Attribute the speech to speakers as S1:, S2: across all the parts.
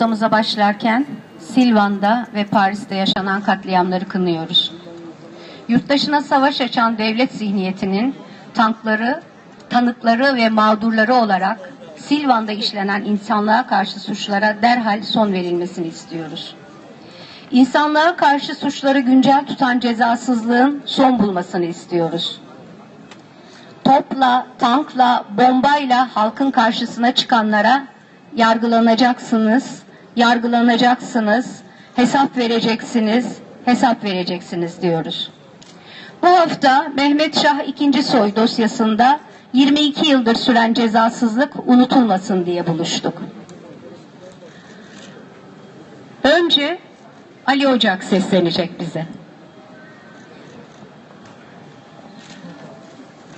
S1: haftamıza başlarken Silvan'da ve Paris'te yaşanan katliamları kınıyoruz. Yurttaşına savaş açan devlet zihniyetinin tankları, tanıkları ve mağdurları olarak Silvan'da işlenen insanlığa karşı suçlara derhal son verilmesini istiyoruz. İnsanlığa karşı suçları güncel tutan cezasızlığın son bulmasını istiyoruz. Topla, tankla, bombayla halkın karşısına çıkanlara yargılanacaksınız, yargılanacaksınız, hesap vereceksiniz, hesap vereceksiniz diyoruz. Bu hafta Mehmet Şah II. Soy dosyasında 22 yıldır süren cezasızlık unutulmasın diye buluştuk. Önce Ali Ocak seslenecek bize.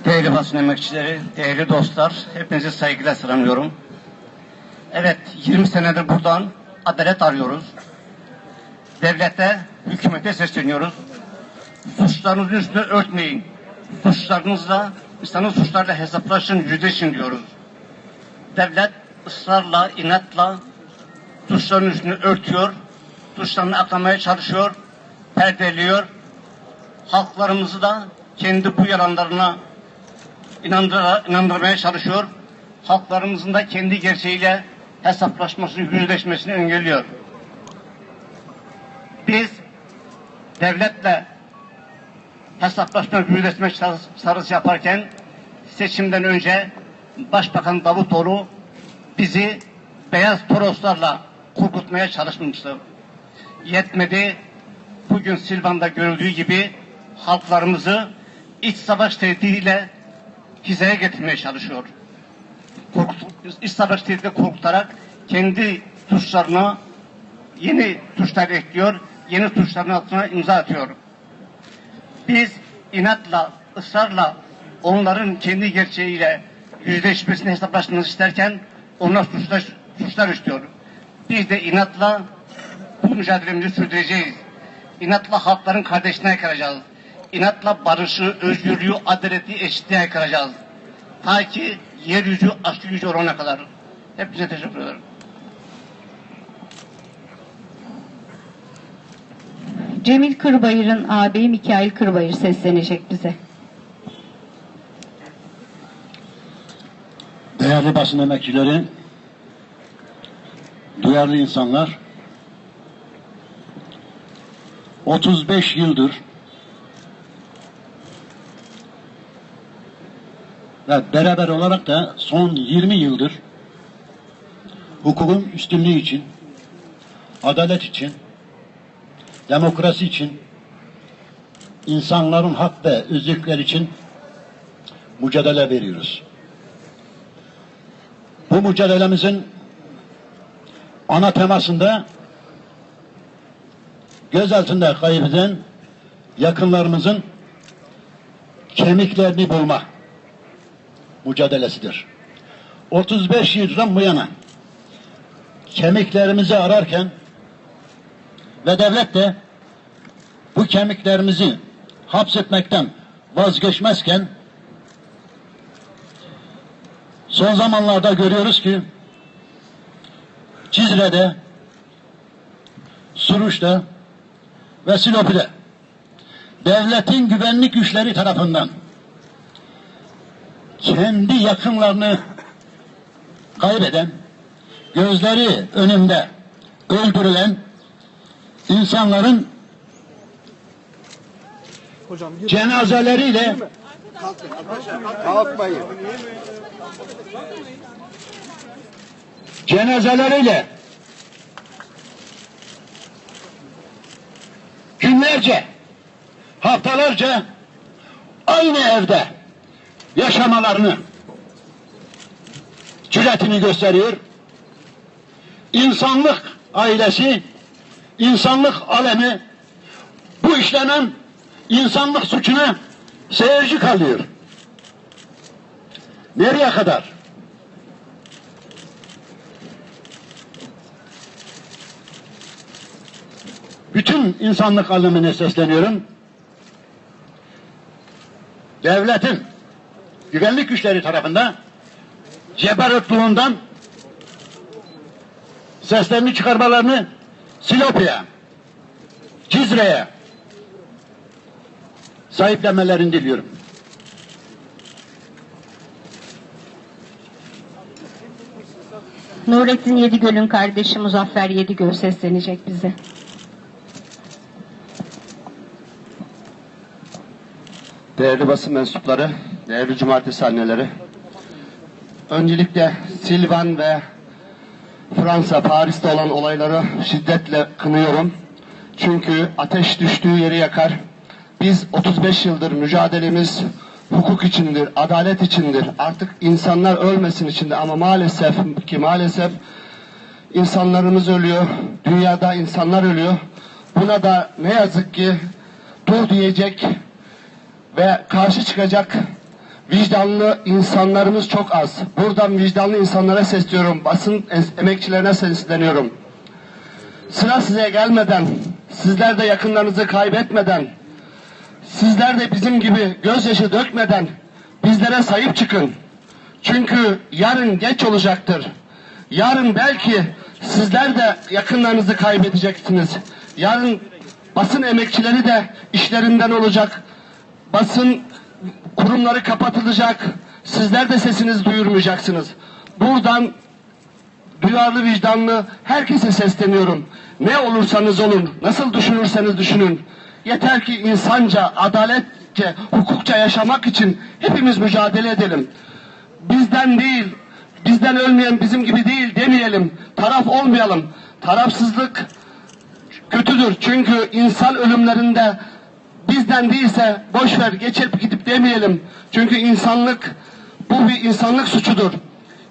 S2: Değerli basın emekçileri, değerli dostlar, hepinizi saygıyla selamlıyorum. Evet, 20 senedir buradan adalet arıyoruz. Devlete, hükümete sesleniyoruz. Suçlarınızın üstüne örtmeyin. Suçlarınızla, insanın suçlarla hesaplaşın, yüzleşin diyoruz. Devlet ısrarla, inatla suçların üstünü örtüyor, suçlarını aklamaya çalışıyor, perdeliyor. Halklarımızı da kendi bu yalanlarına inandıra, inandırmaya çalışıyor. Halklarımızın da kendi gerçeğiyle hesaplaşmasını, yüzleşmesini engelliyor. Biz devletle hesaplaşma, yüzleşme sarısı yaparken seçimden önce Başbakan Davutoğlu bizi beyaz toroslarla korkutmaya çalışmıştı. Yetmedi. Bugün Silvan'da görüldüğü gibi halklarımızı iç savaş tehdidiyle hizaya getirmeye çalışıyor. Korkut, tehdidiyle korkutarak kendi suçlarına yeni suçlar ekliyor, yeni suçların altına imza atıyor. Biz inatla, ısrarla onların kendi gerçeğiyle yüzleşmesini hesaplaşmasını isterken onlar suçlar, suçlar istiyor. Biz de inatla bu mücadelemizi sürdüreceğiz. İnatla halkların kardeşliğine yakaracağız. İnatla barışı, özgürlüğü, adaleti, eşitliğe yakaracağız. Ta ki yeryüzü açlık gücü olana kadar. Hepinize teşekkür ederim.
S1: Cemil Kırbayır'ın ağabeyi Mikail Kırbayır seslenecek bize.
S3: Değerli basın emekçileri, duyarlı insanlar, 35 yıldır ve beraber olarak da son 20 yıldır hukukun üstünlüğü için, adalet için, demokrasi için, insanların hak ve özgürlükler için mücadele veriyoruz. Bu mücadelemizin ana temasında gözaltında kaybeden yakınlarımızın kemiklerini bulma mücadelesidir. 35 yıldan bu yana kemiklerimizi ararken ve devlet de bu kemiklerimizi hapsetmekten vazgeçmezken son zamanlarda görüyoruz ki Cizre'de, Suruç'ta ve Silopi'de devletin güvenlik güçleri tarafından kendi yakınlarını kaybeden, gözleri önünde öldürülen insanların cenazeleriyle
S4: Kalkmayın.
S3: cenazeleriyle günlerce, haftalarca aynı evde yaşamalarını cüretini gösteriyor. İnsanlık ailesi, insanlık alemi bu işlenen insanlık suçuna seyirci kalıyor. Nereye kadar? bütün insanlık alemine sesleniyorum. Devletin güvenlik güçleri tarafından cebarutluğundan seslerini çıkarmalarını Silopi'ye, Cizre'ye sahiplenmelerini diliyorum.
S1: Nurettin Yedigöl'ün kardeşi Muzaffer Yedigöl seslenecek bize.
S4: Değerli basın mensupları, değerli cumartesi anneleri. Öncelikle Silvan ve Fransa, Paris'te olan olayları şiddetle kınıyorum. Çünkü ateş düştüğü yeri yakar. Biz 35 yıldır mücadelemiz hukuk içindir, adalet içindir. Artık insanlar ölmesin içinde ama maalesef ki maalesef insanlarımız ölüyor. Dünyada insanlar ölüyor. Buna da ne yazık ki dur diyecek ve karşı çıkacak vicdanlı insanlarımız çok az. Buradan vicdanlı insanlara sesliyorum, basın emekçilerine sesleniyorum. Sıra size gelmeden, sizler de yakınlarınızı kaybetmeden, sizler de bizim gibi gözyaşı dökmeden bizlere sahip çıkın. Çünkü yarın geç olacaktır. Yarın belki sizler de yakınlarınızı kaybedeceksiniz. Yarın basın emekçileri de işlerinden olacak basın kurumları kapatılacak. Sizler de sesinizi duyurmayacaksınız. Buradan duyarlı vicdanlı herkese sesleniyorum. Ne olursanız olun, nasıl düşünürseniz düşünün. Yeter ki insanca, adaletçe, hukukça yaşamak için hepimiz mücadele edelim. Bizden değil, bizden ölmeyen bizim gibi değil demeyelim. Taraf olmayalım. Tarafsızlık kötüdür. Çünkü insan ölümlerinde bizden değilse boş ver geçip gidip demeyelim. Çünkü insanlık bu bir insanlık suçudur.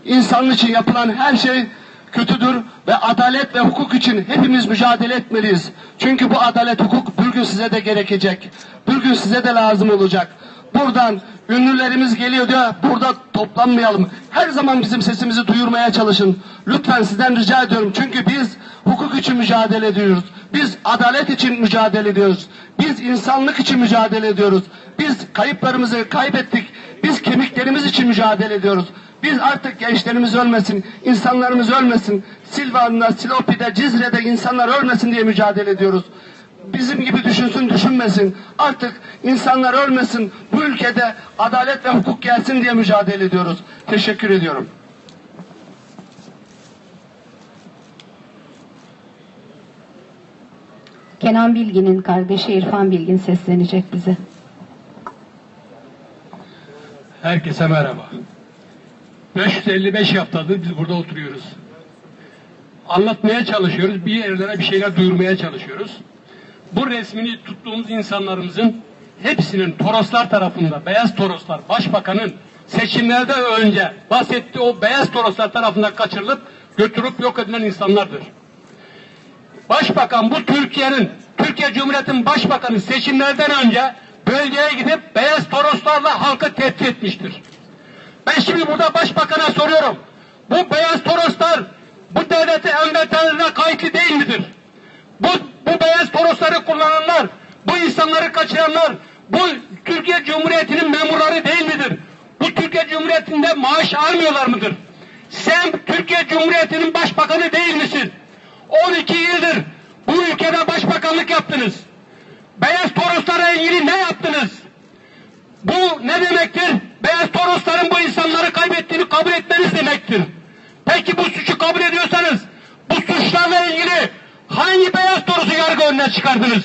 S4: İnsanlık için yapılan her şey kötüdür ve adalet ve hukuk için hepimiz mücadele etmeliyiz. Çünkü bu adalet hukuk bir gün size de gerekecek. Bir gün size de lazım olacak. Buradan ünlülerimiz geliyor diyor burada toplanmayalım. Her zaman bizim sesimizi duyurmaya çalışın. Lütfen sizden rica ediyorum. Çünkü biz hukuk için mücadele ediyoruz. Biz adalet için mücadele ediyoruz. Biz insanlık için mücadele ediyoruz. Biz kayıplarımızı kaybettik. Biz kemiklerimiz için mücadele ediyoruz. Biz artık gençlerimiz ölmesin, insanlarımız ölmesin. Silvan'da, Silopi'de, Cizre'de insanlar ölmesin diye mücadele ediyoruz. Bizim gibi düşünsün, düşünmesin. Artık insanlar ölmesin. Bu ülkede adalet ve hukuk gelsin diye mücadele ediyoruz. Teşekkür ediyorum.
S1: Kenan Bilgin'in kardeşi İrfan Bilgin seslenecek bize.
S5: Herkese merhaba. 555 haftadır biz burada oturuyoruz. Anlatmaya çalışıyoruz, bir yerlere bir şeyler duyurmaya çalışıyoruz. Bu resmini tuttuğumuz insanlarımızın hepsinin Toroslar tarafında, Beyaz Toroslar, Başbakanın seçimlerden önce bahsettiği o Beyaz Toroslar tarafından kaçırılıp götürüp yok edilen insanlardır. Başbakan bu Türkiye'nin, Türkiye Cumhuriyeti'nin başbakanı seçimlerden önce bölgeye gidip beyaz toroslarla halkı tehdit etmiştir. Ben şimdi burada başbakana soruyorum. Bu beyaz toroslar bu devleti envanterine kayıtlı değil midir? Bu, bu beyaz torosları kullananlar, bu insanları kaçıranlar, bu Türkiye Cumhuriyeti'nin memurları değil midir? Bu Türkiye Cumhuriyeti'nde maaş almıyorlar mıdır? Sen Türkiye Cumhuriyeti'nin başbakanı değil misin? 12 yıldır bu ülkede başbakanlık yaptınız. Beyaz Toroslara ilgili ne yaptınız? Bu ne demektir? Beyaz Torosların bu insanları kaybettiğini kabul etmeniz demektir. Peki bu suçu kabul ediyorsanız bu suçlarla ilgili hangi beyaz Toros'u yargı önüne çıkardınız?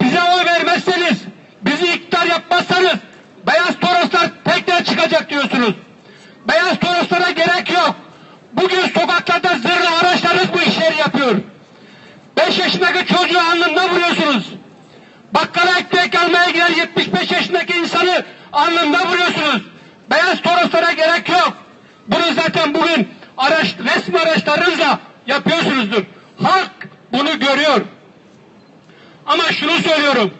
S5: Bize oy vermezseniz, bizi iktidar yapmazsanız beyaz Toroslar tekrar çıkacak diyorsunuz. Beyaz Toroslara gerek yok. Bugün sokaklarda zırhlı araçlarınız bu işleri yapıyor. Beş yaşındaki çocuğu alnında vuruyorsunuz. Bakkala ekmek almaya giden 75 yaşındaki insanı alnında vuruyorsunuz. Beyaz toroslara gerek yok. Bunu zaten bugün araç, resmi araçlarınızla yapıyorsunuzdur. Halk bunu görüyor. Ama şunu söylüyorum.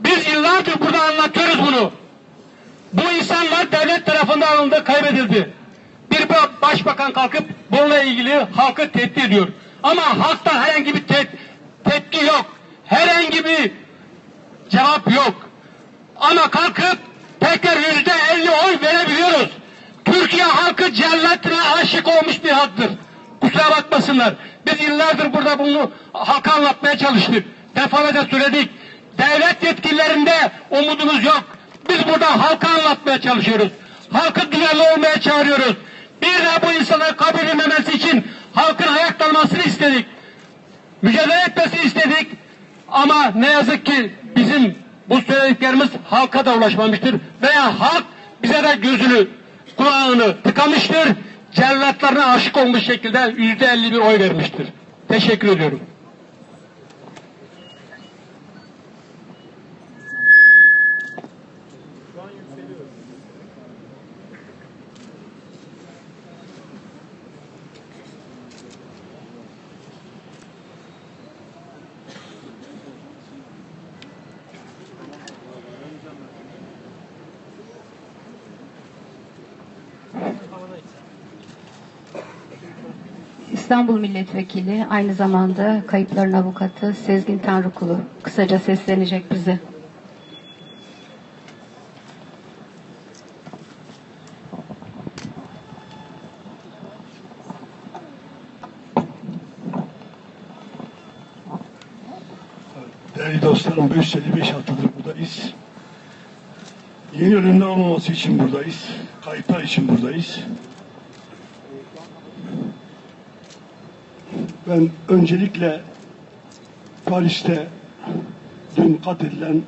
S5: Biz yıllardır burada anlatıyoruz bunu. Bu insanlar devlet tarafından alındı, kaybedildi. Bir ba- başbakan kalkıp bununla ilgili halkı tehdit ediyor. Ama halktan herhangi bir te- tepki yok. Herhangi bir cevap yok. Ama kalkıp tekrar yüzde elli oy verebiliyoruz. Türkiye halkı cellatına aşık olmuş bir halktır. kusura bakmasınlar. Biz yıllardır burada bunu halka anlatmaya çalıştık. Defalarca söyledik. Devlet yetkililerinde umudumuz yok. Biz burada halka anlatmaya çalışıyoruz. Halkı duyarlı olmaya çağırıyoruz. Bir de bu insanlar kabul edilmemesi için halkın ayaklanmasını istedik. Mücadele etmesini istedik. Ama ne yazık ki bizim bu söylediklerimiz halka da ulaşmamıştır. Veya halk bize de gözünü, kulağını tıkamıştır. Cellatlarına aşık olmuş şekilde yüzde elli bir oy vermiştir. Teşekkür ediyorum.
S1: İstanbul Milletvekili aynı zamanda kayıpların avukatı Sezgin Tanrıkulu kısaca seslenecek bize.
S6: Değerli dostlarım, 555 haftadır buradayız. Yeni ölümler olmaması için buradayız. Kayıplar için buradayız. Ben öncelikle Paris'te dün katledilen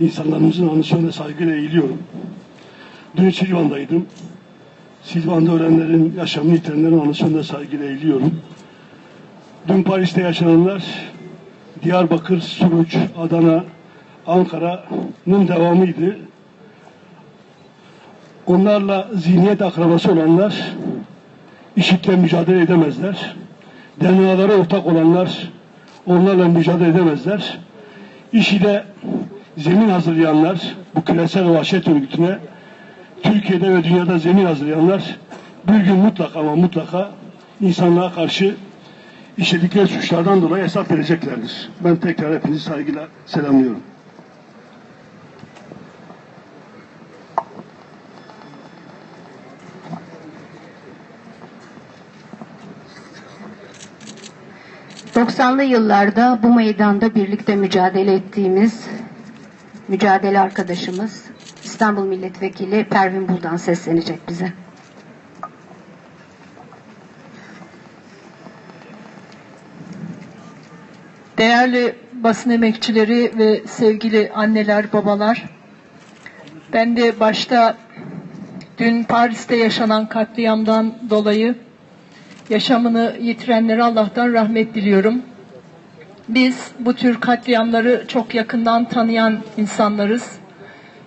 S6: insanlarımızın anısına saygıyla eğiliyorum. Dün Silvan'daydım. Silvan'da ölenlerin, yaşamını yitirenlerin anısına saygıyla eğiliyorum. Dün Paris'te yaşananlar Diyarbakır, Suruç, Adana, Ankara'nın devamıydı. Onlarla zihniyet akrabası olanlar işitle mücadele edemezler. DNA'lara ortak olanlar onlarla mücadele edemezler. İşi zemin hazırlayanlar, bu küresel vahşet örgütüne Türkiye'de ve dünyada zemin hazırlayanlar bir gün mutlaka ama mutlaka insanlığa karşı işledikleri suçlardan dolayı hesap vereceklerdir. Ben tekrar hepinizi saygıyla selamlıyorum.
S1: ...90'lı yıllarda bu meydanda birlikte mücadele ettiğimiz... ...mücadele arkadaşımız... ...İstanbul Milletvekili Pervin Buldan seslenecek bize.
S7: Değerli basın emekçileri ve sevgili anneler, babalar, ben de başta dün Paris'te yaşanan katliamdan dolayı yaşamını yitirenlere Allah'tan rahmet diliyorum. Biz bu tür katliamları çok yakından tanıyan insanlarız.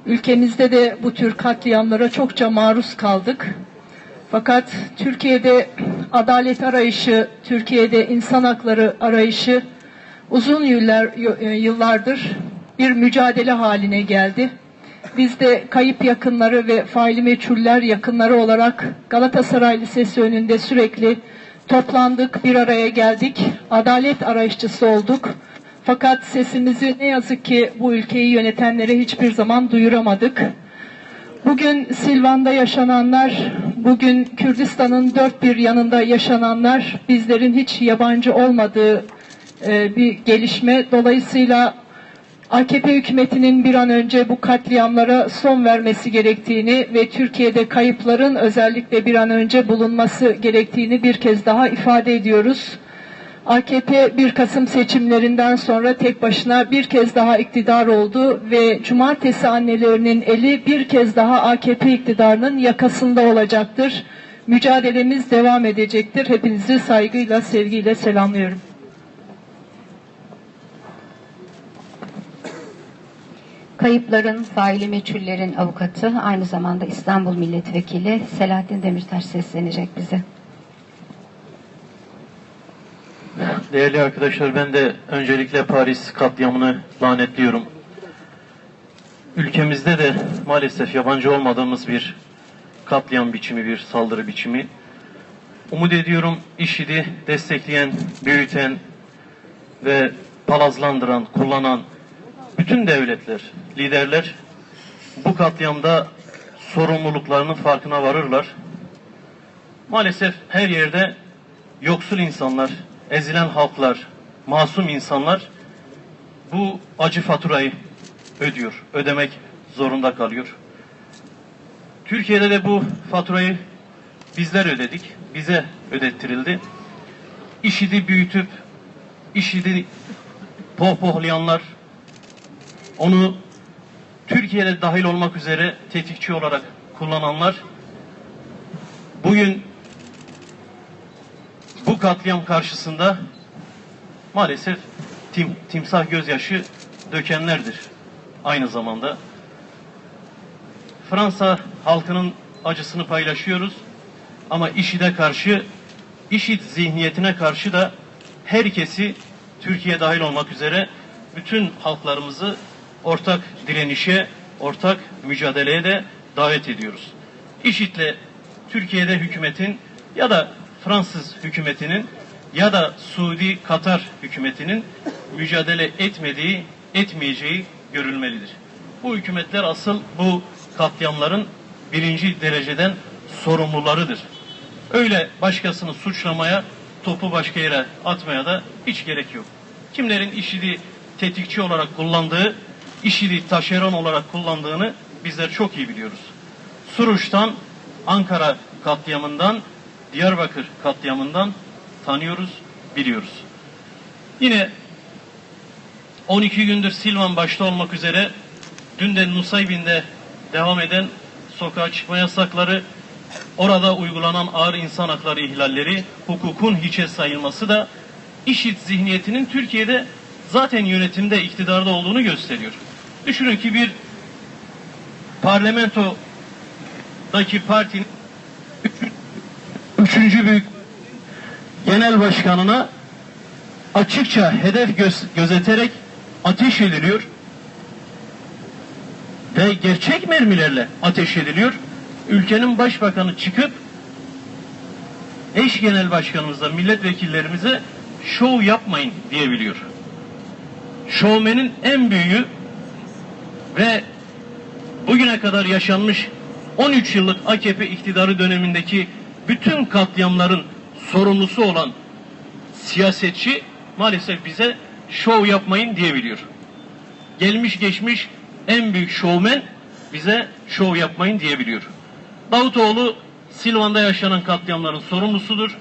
S7: Ülkemizde de bu tür katliamlara çokça maruz kaldık. Fakat Türkiye'de adalet arayışı, Türkiye'de insan hakları arayışı uzun yıllar, yıllardır bir mücadele haline geldi. Biz de kayıp yakınları ve faili meçhuller yakınları olarak Galatasaray Lisesi önünde sürekli toplandık, bir araya geldik, adalet arayışçısı olduk. Fakat sesimizi ne yazık ki bu ülkeyi yönetenlere hiçbir zaman duyuramadık. Bugün Silvan'da yaşananlar, bugün Kürdistan'ın dört bir yanında yaşananlar bizlerin hiç yabancı olmadığı e, bir gelişme. Dolayısıyla AKP hükümetinin bir an önce bu katliamlara son vermesi gerektiğini ve Türkiye'de kayıpların özellikle bir an önce bulunması gerektiğini bir kez daha ifade ediyoruz. AKP 1 Kasım seçimlerinden sonra tek başına bir kez daha iktidar oldu ve cumartesi annelerinin eli bir kez daha AKP iktidarının yakasında olacaktır. Mücadelemiz devam edecektir. Hepinizi saygıyla, sevgiyle selamlıyorum.
S1: Kayıpların, faili meçhullerin avukatı, aynı zamanda İstanbul Milletvekili Selahattin Demirtaş seslenecek bize.
S8: Değerli arkadaşlar ben de öncelikle Paris katliamını lanetliyorum. Ülkemizde de maalesef yabancı olmadığımız bir katliam biçimi, bir saldırı biçimi. Umut ediyorum IŞİD'i destekleyen, büyüten ve palazlandıran, kullanan bütün devletler, liderler bu katliamda sorumluluklarının farkına varırlar. Maalesef her yerde yoksul insanlar, ezilen halklar, masum insanlar bu acı faturayı ödüyor, ödemek zorunda kalıyor. Türkiye'de de bu faturayı bizler ödedik, bize ödettirildi. İşidi büyütüp, işidi pohpohlayanlar, onu Türkiye'de dahil olmak üzere tetikçi olarak kullananlar, bugün bu katliam karşısında maalesef tim, timsah gözyaşı dökenlerdir. Aynı zamanda Fransa halkının acısını paylaşıyoruz ama IŞİD'e karşı, IŞİD zihniyetine karşı da herkesi Türkiye dahil olmak üzere bütün halklarımızı ortak direnişe, ortak mücadeleye de davet ediyoruz. IŞİD'le Türkiye'de hükümetin ya da Fransız hükümetinin ya da Suudi Katar hükümetinin mücadele etmediği, etmeyeceği görülmelidir. Bu hükümetler asıl bu katliamların birinci dereceden sorumlularıdır. Öyle başkasını suçlamaya, topu başka yere atmaya da hiç gerek yok. Kimlerin IŞİD'i tetikçi olarak kullandığı, IŞİD'i taşeron olarak kullandığını bizler çok iyi biliyoruz. Suruç'tan, Ankara katliamından, Diyarbakır katliamından tanıyoruz, biliyoruz. Yine 12 gündür Silvan başta olmak üzere dün de Nusaybin'de devam eden sokağa çıkma yasakları, orada uygulanan ağır insan hakları ihlalleri, hukukun hiçe sayılması da IŞİD zihniyetinin Türkiye'de zaten yönetimde, iktidarda olduğunu gösteriyor. Düşünün ki bir parlamentodaki partinin üçüncü büyük genel başkanına açıkça hedef göz, gözeterek ateş ediliyor ve gerçek mermilerle ateş ediliyor. Ülkenin başbakanı çıkıp eş genel başkanımıza, milletvekillerimize şov yapmayın diyebiliyor. Şovmenin en büyüğü ve bugüne kadar yaşanmış 13 yıllık AKP iktidarı dönemindeki bütün katliamların sorumlusu olan siyasetçi maalesef bize şov yapmayın diyebiliyor. Gelmiş geçmiş en büyük şovmen bize şov yapmayın diyebiliyor. Davutoğlu Silvan'da yaşanan katliamların sorumlusudur.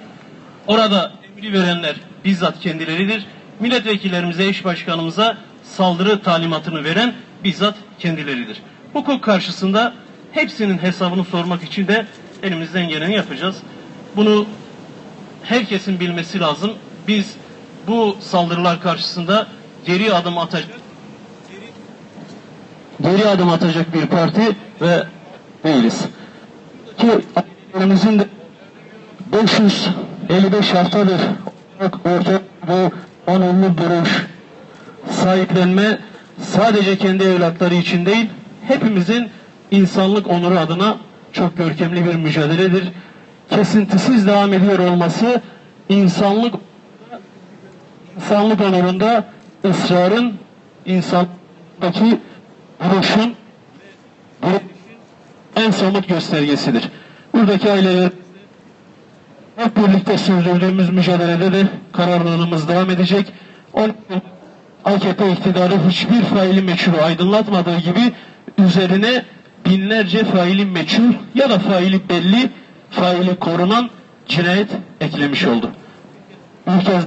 S8: Orada emri verenler bizzat kendileridir. Milletvekillerimize, eş başkanımıza saldırı talimatını veren bizzat kendileridir. Hukuk karşısında hepsinin hesabını sormak için de elimizden geleni yapacağız. Bunu herkesin bilmesi lazım. Biz bu saldırılar karşısında geri adım atacak geri adım atacak bir parti ve değiliz. Ki ailemizin de 555 haftadır orta bu onurlu duruş, sahiplenme sadece kendi evlatları için değil, hepimizin insanlık onuru adına çok görkemli bir mücadeledir. Kesintisiz devam ediyor olması insanlık insanlık onurunda ısrarın insandaki duruşun en somut göstergesidir. Buradaki aileler hep birlikte sürdürdüğümüz mücadelede de kararlılığımız devam edecek. Onun AKP iktidarı hiçbir faili meçhulu aydınlatmadığı gibi üzerine binlerce faili meçhul ya da faili belli, faili korunan cinayet eklemiş oldu. Kez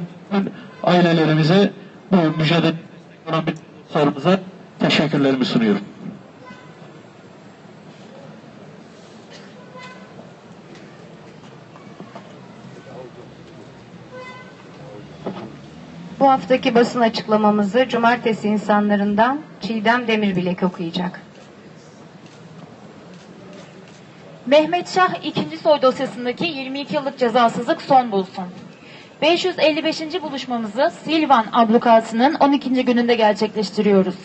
S8: ailelerimize bu mücadele sorumuza teşekkürlerimi sunuyorum.
S1: Bu haftaki basın açıklamamızı Cumartesi insanlarından Çiğdem Demirbilek okuyacak.
S9: Mehmet Şah 2. soy dosyasındaki 22 yıllık cezasızlık son bulsun. 555. buluşmamızı Silvan ablukasının 12. gününde gerçekleştiriyoruz.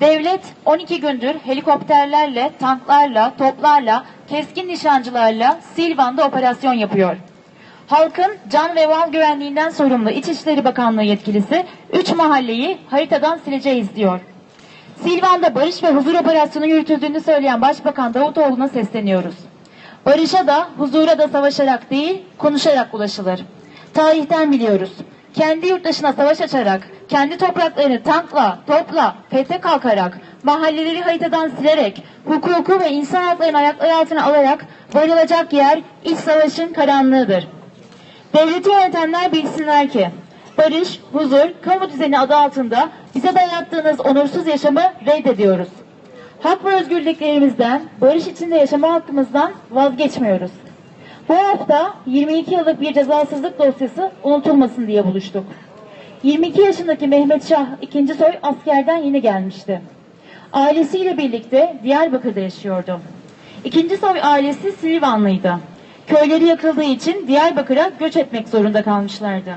S9: Devlet 12 gündür helikopterlerle, tanklarla, toplarla, keskin nişancılarla Silvan'da operasyon yapıyor. Halkın can ve mal güvenliğinden sorumlu İçişleri Bakanlığı yetkilisi 3 mahalleyi haritadan sileceğiz diyor. Silvan'da barış ve huzur operasyonu yürütüldüğünü söyleyen Başbakan Davutoğlu'na sesleniyoruz. Barışa da huzura da savaşarak değil, konuşarak ulaşılır. Tarihten biliyoruz. Kendi yurttaşına savaş açarak, kendi topraklarını tankla, topla, fethe kalkarak, mahalleleri haritadan silerek, hukuku ve insan haklarını ayakları altına alarak varılacak yer iç savaşın karanlığıdır. Devleti yönetenler bilsinler ki, barış, huzur, kamu düzeni adı altında bize dayattığınız onursuz yaşamı reddediyoruz. Hak ve özgürlüklerimizden, barış içinde yaşama hakkımızdan vazgeçmiyoruz. Bu hafta 22 yıllık bir cezasızlık dosyası unutulmasın diye buluştuk. 22 yaşındaki Mehmet Şah ikinci soy askerden yeni gelmişti. Ailesiyle birlikte Diyarbakır'da yaşıyordu. İkinci soy ailesi Silvanlıydı. Köyleri yakıldığı için Diyarbakır'a göç etmek zorunda kalmışlardı.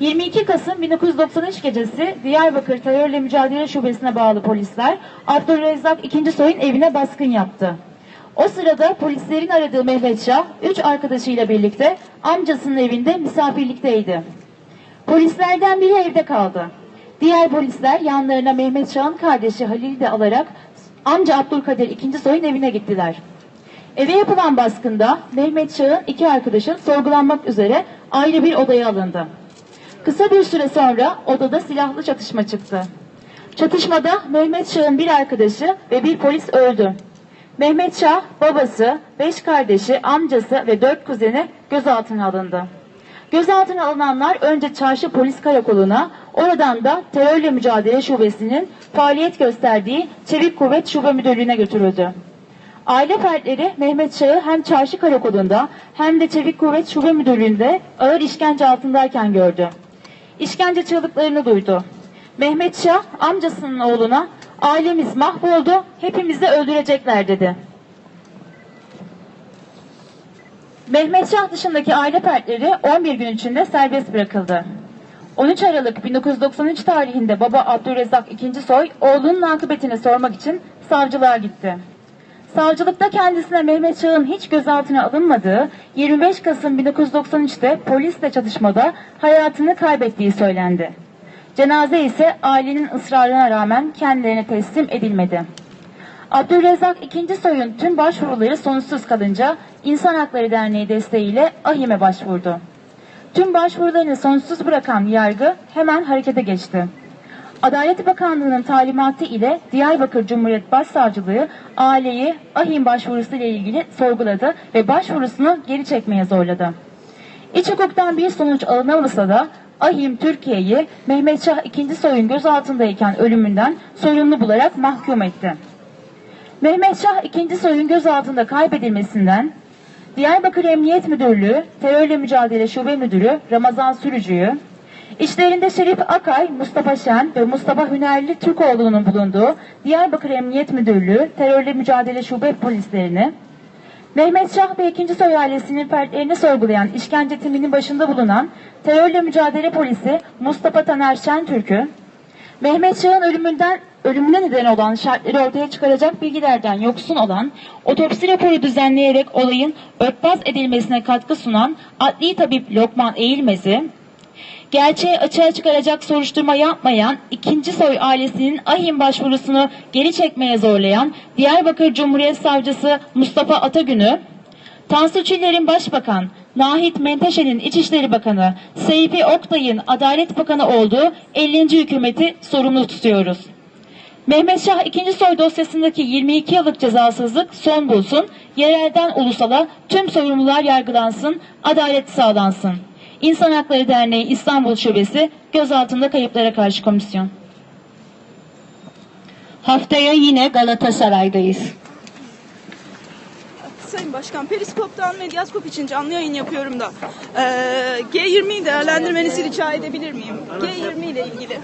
S9: 22 Kasım 1993 gecesi Diyarbakır Terörle Mücadele Şubesi'ne bağlı polisler Abdülrezzak II. Soy'un evine baskın yaptı. O sırada polislerin aradığı Mehmet Şah, üç arkadaşıyla birlikte amcasının evinde misafirlikteydi. Polislerden biri evde kaldı. Diğer polisler yanlarına Mehmet Şah'ın kardeşi Halil'i de alarak amca Abdülkadir II. Soy'un evine gittiler. Eve yapılan baskında Mehmet Şah'ın iki arkadaşı sorgulanmak üzere ayrı bir odaya alındı. Kısa bir süre sonra odada silahlı çatışma çıktı. Çatışmada Mehmet Şah'ın bir arkadaşı ve bir polis öldü. Mehmet Şah, babası, beş kardeşi, amcası ve dört kuzeni gözaltına alındı. Gözaltına alınanlar önce Çarşı Polis Karakolu'na, oradan da Terörle Mücadele Şubesi'nin faaliyet gösterdiği Çevik Kuvvet Şube Müdürlüğü'ne götürüldü. Aile fertleri Mehmet Şah'ı hem Çarşı Karakolu'nda hem de Çevik Kuvvet Şube Müdürlüğü'nde ağır işkence altındayken gördü. İşkence çığlıklarını duydu. Mehmet Şah amcasının oğluna ailemiz mahvoldu, hepimizi öldürecekler dedi. Mehmet Şah dışındaki aile fertleri 11 gün içinde serbest bırakıldı. 13 Aralık 1993 tarihinde baba Abdülrezzak II. Soy oğlunun akıbetini sormak için savcılığa gitti. Savcılıkta kendisine Mehmet Şah'ın hiç gözaltına alınmadığı, 25 Kasım 1993'te polisle çatışmada hayatını kaybettiği söylendi. Cenaze ise ailenin ısrarına rağmen kendilerine teslim edilmedi. Abdülrezzak II. Soy'un tüm başvuruları sonuçsuz kalınca İnsan Hakları Derneği desteğiyle AHİM'e başvurdu. Tüm başvurularını sonuçsuz bırakan yargı hemen harekete geçti. Adalet Bakanlığı'nın talimatı ile Diyarbakır Cumhuriyet Başsavcılığı aileyi AHİM başvurusu ile ilgili sorguladı ve başvurusunu geri çekmeye zorladı. İç hukuktan bir sonuç alınamasa da AHİM Türkiye'yi Mehmet Şah II. Soy'un gözaltındayken ölümünden sorumlu bularak mahkum etti. Mehmet Şah II. Soy'un gözaltında kaybedilmesinden Diyarbakır Emniyet Müdürlüğü Terörle Mücadele Şube Müdürü Ramazan Sürücü'yü, İçlerinde Şerif Akay, Mustafa Şen ve Mustafa Hünerli Türkoğlu'nun bulunduğu Diyarbakır Emniyet Müdürlüğü Terörle Mücadele Şube polislerini, Mehmet Şah ve ikinci soy ailesinin fertlerini sorgulayan işkence timinin başında bulunan terörle mücadele polisi Mustafa Taner Şentürk'ü, Mehmet Şah'ın ölümünden ölümüne neden olan şartları ortaya çıkaracak bilgilerden yoksun olan, otopsi raporu düzenleyerek olayın örtbas edilmesine katkı sunan adli tabip Lokman Eğilmez'i, gerçeği açığa çıkaracak soruşturma yapmayan ikinci soy ailesinin ahim başvurusunu geri çekmeye zorlayan Diyarbakır Cumhuriyet Savcısı Mustafa Atagün'ü, Tansu Çiller'in Başbakan, Nahit Menteşe'nin İçişleri Bakanı, Seyfi Oktay'ın Adalet Bakanı olduğu 50. hükümeti sorumlu tutuyoruz. Mehmet Şah ikinci soy dosyasındaki 22 yıllık cezasızlık son bulsun, yerelden ulusala tüm sorumlular yargılansın, adalet sağlansın. İnsan Hakları Derneği İstanbul Şubesi gözaltında kayıplara karşı komisyon.
S1: Haftaya yine Galatasaray'dayız.
S10: Sayın Başkan, Periskop'tan Medyaskop için canlı yayın yapıyorum da ee, G20'yi değerlendirmenizi rica edebilir miyim? G20 ile ilgili.